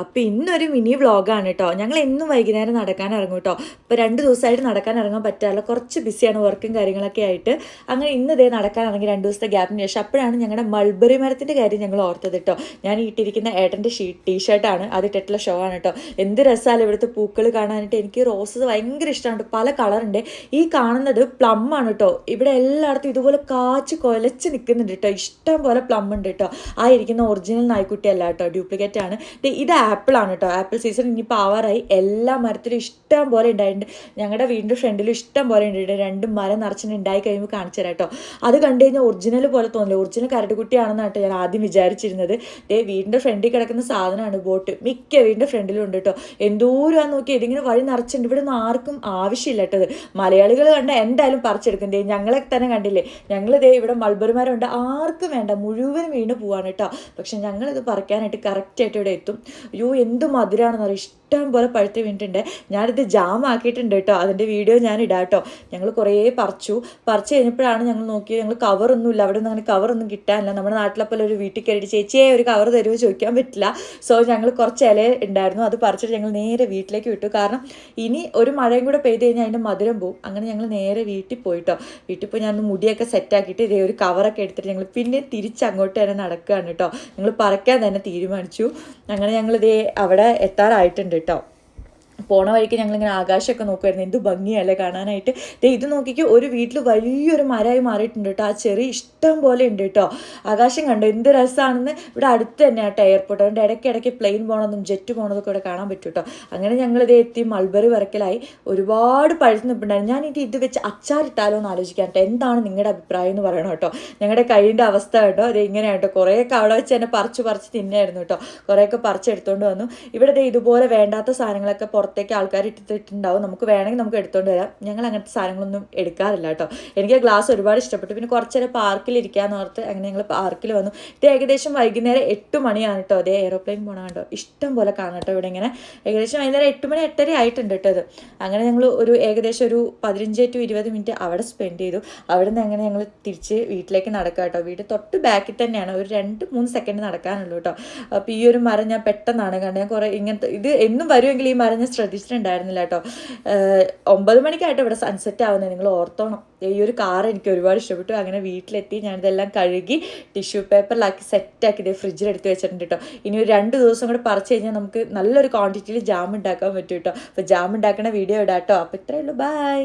അപ്പോൾ ഇന്നൊരു മിനി വ്ളോഗാണ് കേട്ടോ ഞങ്ങൾ എന്നും വൈകുന്നേരം നടക്കാൻ ഇറങ്ങും കേട്ടോ ഇപ്പോൾ രണ്ട് ദിവസമായിട്ട് നടക്കാൻ ഇറങ്ങാൻ പറ്റാറില്ല. കുറച്ച് ബിസിയാണ് വർക്കും കാര്യങ്ങളൊക്കെ ആയിട്ട്. അങ്ങനെ ഇന്ന് ഇതേ നടക്കാൻ ഇറങ്ങി രണ്ട് ദിവസത്തെ ഗ്യാപ്പിന് ശേഷം അപ്പോഴാണ് ഞങ്ങളുടെ മൾബറി മരത്തിന്റെ കാര്യം ഞങ്ങൾ ഓർത്തത് കേട്ടോ ഞാൻ ഇട്ടിരിക്കുന്ന ഏട്ടന്റെ ഷീ ടീഷർട്ടാണ് അത് ഇട്ടിട്ടുള്ള ഷോ ആണ് കേട്ടോ എന്ത് രസമാണ് ഇവിടുത്തെ പൂക്കൾ കാണാനായിട്ട് എനിക്ക് റോസസ് ഭയങ്കര ഇഷ്ടമാണ് പല കളറുണ്ട്. ഈ കാണുന്നത് പ്ലം ആണ് കേട്ടോ ഇവിടെ എല്ലായിടത്തും ഇതുപോലെ കാച്ച് കൊലച്ച് നിൽക്കുന്നുണ്ട് കേട്ടോ ഇഷ്ടം പോലെ പ്ലം ഉണ്ട് കേട്ടോ ആയിരിക്കുന്ന ഒറിജിനൽ നായ്ക്കുട്ടിയല്ല കേട്ടോ ഡ്യൂപ്ലിക്കേറ്റ് ആണ്. ഇത് ആപ്പിൾ ആണ് കേട്ടോ ആപ്പിൾ സീസൺ ഇനിയിപ്പോൾ ആവാറായി. എല്ലാ മരത്തിലും ഇഷ്ടം പോലെ ഉണ്ടായിട്ടുണ്ട് ഞങ്ങളുടെ വീടിന്റെ ഫ്രണ്ടിലും ഇഷ്ടം പോലെ ഉണ്ട് രണ്ട് മരം നിറച്ചിട്ട് ഉണ്ടായി കഴിയുമ്പോൾ കാണിച്ചു തരാം കേട്ടോ അത് കണ്ടു കഴിഞ്ഞാൽ ഒറിജിനൽ പോലെ തോന്നില്ല. ഒറിജിനൽ കരടുകുട്ടിയാണെന്നാണ് കേട്ടോ ഞാൻ ആദ്യം വിചാരിച്ചിരുന്നത്. ദേ വീടിന്റെ ഫ്രണ്ടിൽ കിടക്കുന്ന സാധനമാണ് ബോട്ട്. മിക്ക വീടിന്റെ ഫ്രണ്ടിലും ഉണ്ട് കേട്ടോ എന്തോരം നോക്കി ഇതിങ്ങനെ വഴി നിറച്ചിട്ടുണ്ട്. ഇവിടെ നിന്ന് ആർക്കും ആവശ്യമില്ല കേട്ടത് മലയാളികൾ കണ്ട എന്തായാലും പറിച്ചെടുക്കും ദേ ഞങ്ങളെ തന്നെ കണ്ടില്ലേ? ഞങ്ങൾ ദേ ഇവിടെ മൾബറിമാരുണ്ട് ആർക്കും വേണ്ട. മുഴുവൻ വീണ് പോവാണ് കേട്ടോ പക്ഷെ ഞങ്ങളിത് പറിക്കാനായിട്ട് കറക്റ്റായിട്ട് ഇവിടെ എത്തും. അയ്യോ എന്ത് മധുരമാണെന്ന് അറിയാം? ഇഷ്ടം പോലെ പഴുത്ത് വീണിട്ടുണ്ട്. ഞാനിത് ജാം ആക്കിയിട്ടുണ്ട് കേട്ടോ. അതിന്റെ വീഡിയോ ഞാൻ ഇടാം കേട്ടോ. ഞങ്ങൾ കുറേ പറിച്ചു. പറിച്ച് കഴിഞ്ഞപ്പോഴാണ് ഞങ്ങൾ നോക്കിയത് ഞങ്ങൾ കവറൊന്നുമില്ല അവിടെ നിന്ന് അങ്ങനെ കവറൊന്നും കിട്ടാനില്ല. നമ്മുടെ നാട്ടിലെ പോലെ ഒരു വീട്ടിൽ കയറി ചേച്ചിയെ ഒരു കവർ തരുമോ? ചോദിക്കാൻ പറ്റില്ല. സോ ഞങ്ങൾ കുറച്ച് ഇല ഉണ്ടായിരുന്നു. അത് പറിച്ചിട്ട് ഞങ്ങൾ നേരെ വീട്ടിലേക്ക് വിട്ടു. കാരണം ഇനി ഒരു മഴയും കൂടെ പെയ്ത് കഴിഞ്ഞാൽ അതിന്റെ മധുരം പോകും അങ്ങനെ ഞങ്ങൾ നേരെ വീട്ടിൽ പോയിട്ടോ വീട്ടിൽ പോയി ഞാൻ മുടിയൊക്കെ സെറ്റാക്കിയിട്ട് ഇതേ ഒരു കവറൊക്കെ എടുത്തിട്ട് ഞങ്ങൾ പിന്നെ തിരിച്ച് അങ്ങോട്ട് തന്നെ നടക്കുകയാണ് കേട്ടോ. ഞങ്ങൾ പറക്കാൻ തന്നെ തീരുമാനിച്ചു. അങ്ങനെ ഞങ്ങൾ അവിടെ എത്താറായിട്ടുണ്ട് കേട്ടോ പോണ വഴിക്ക് ഞങ്ങളിങ്ങനെ ആകാശമൊക്കെ നോക്കുമായിരുന്നു എന്ത് ഭംഗിയല്ലേ കാണാനായിട്ട്. ദേ ഇത് നോക്കിക്കോ ഒരു വീട്ടിൽ വലിയൊരു മരമായി മാറിയിട്ടുണ്ട് കേട്ടോ ആ ചെറിയ ഇഷ്ടം പോലെ ഉണ്ട് കേട്ടോ ആകാശം കണ്ടോ എന്ത് രസമാണെന്ന് ഇവിടെ അടുത്ത് തന്നെ കേട്ടോ എയർപോർട്ട് അതുകൊണ്ട് ഇടയ്ക്ക് ഇടയ്ക്ക് പ്ലെയിൻ പോകണമെന്നും ജെറ്റ് പോകണതൊക്കെ ഇവിടെ കാണാൻ പറ്റും കേട്ടോ അങ്ങനെ ഞങ്ങൾ ഇത് എത്തി മൾബറി വരക്കലായി. ഒരുപാട് പഴുത്ത് നിൽപ്പുണ്ടായിരുന്നു ഞാൻ ഇത് ഇത് വെച്ച് അച്ചാറിട്ടാലോ എന്ന് ആലോചിക്കാൻ കേട്ടോ എന്താണ് നിങ്ങളുടെ അഭിപ്രായം എന്ന് പറയണം കേട്ടോ ഞങ്ങളുടെ കൈയിന്റെ അവസ്ഥ കേട്ടോ അത് ഇങ്ങനെയാണ് കേട്ടോ കുറേയൊക്കെ അവിടെ വെച്ച് തന്നെ പറിച്ച് പറിച്ച് തിന്നായിരുന്നു കേട്ടോ കുറേയൊക്കെ പറിച്ചെടുത്തുകൊണ്ട് വന്നു. ഇവിടെ ദേ ഇതുപോലെ വേണ്ടാത്ത സാധനങ്ങളൊക്കെ പുറത്തേക്ക് ആൾക്കാർ ഇട്ടിട്ടുണ്ടാവും. നമുക്ക് വേണമെങ്കിൽ നമുക്ക് എടുത്തോണ്ട് വരാം. ഞങ്ങൾ അങ്ങനത്തെ സാധനങ്ങളൊന്നും എടുക്കാറില്ല കേട്ടോ. എനിക്ക് ആ ഗ്ലാസ് ഒരുപാട് ഇഷ്ടപ്പെട്ടു. പിന്നെ കുറച്ച് നേരം പാർക്കിൽ ഇരിക്കാന്ന് ഓർത്ത് അങ്ങനെ ഞങ്ങൾ പാർക്കിൽ വന്നു. ഇത് ഏകദേശം വൈകുന്നേരം എട്ട് മണിയാണ് കേട്ടോ. അതേ എയറോപ്ലെയിൻ പോകണം കേട്ടോ ഇഷ്ടം പോലെ കാണാം കേട്ടോ ഇവിടെ ഇങ്ങനെ. ഏകദേശം വൈകുന്നേരം എട്ട് മണി എട്ടര ആയിട്ടുണ്ട് കേട്ടോ ഇത്. അങ്ങനെ ഞങ്ങൾ ഒരു ഏകദേശം ഒരു പതിനഞ്ച് ടു ഇരുപത് മിനിറ്റ് അവിടെ സ്പെൻഡ് ചെയ്തു. അവിടെ നിന്ന് അങ്ങനെ ഞങ്ങൾ തിരിച്ച് വീട്ടിലേക്ക് നടക്കുക കേട്ടോ. വീട് തൊട്ട് ബാക്കിൽ തന്നെയാണ്. ഒരു രണ്ട് മൂന്ന് സെക്കൻഡ് നടക്കാനുള്ളൂ കേട്ടോ. അപ്പോൾ ഈ ഒരു മരം ഞാൻ പെട്ടെന്നാണ് കണ്ടത്. ഞാൻ കുറേ ഇങ്ങനത്തെ ഇത് എന്നും വരുമെങ്കിൽ ഈ മരം ശ്രദ്ധിച്ചിട്ടുണ്ടായിരുന്നില്ല കേട്ടോ ഒമ്പത് മണിക്കായിട്ട് ഇവിടെ സൺസെറ്റ് ആവുന്നത് നിങ്ങൾ ഓർത്തോണം. ഈ ഒരു കാർ എനിക്ക് ഒരുപാട് ഇഷ്ടപ്പെട്ടു. അങ്ങനെ വീട്ടിലെത്തി ഞാനിതെല്ലാം കഴുകി ടിഷ്യൂ പേപ്പറിലാക്കി സെറ്റാക്കി ഫ്രിഡ്ജിൽ എടുത്ത് വെച്ചിട്ടുണ്ട് കേട്ടോ ഇനി ഒരു രണ്ട് ദിവസം കൂടെ പറിച്ച് കഴിഞ്ഞാൽ നമുക്ക് നല്ലൊരു ക്വാണ്ടിറ്റിയിൽ ജാം ഉണ്ടാക്കാൻ പറ്റും കേട്ടോ അപ്പോൾ ജാം ഉണ്ടാക്കുന്ന വീഡിയോ ഇടാം കേട്ടോ അപ്പോൾ ഇത്രയേ ഉള്ളൂ. ബൈ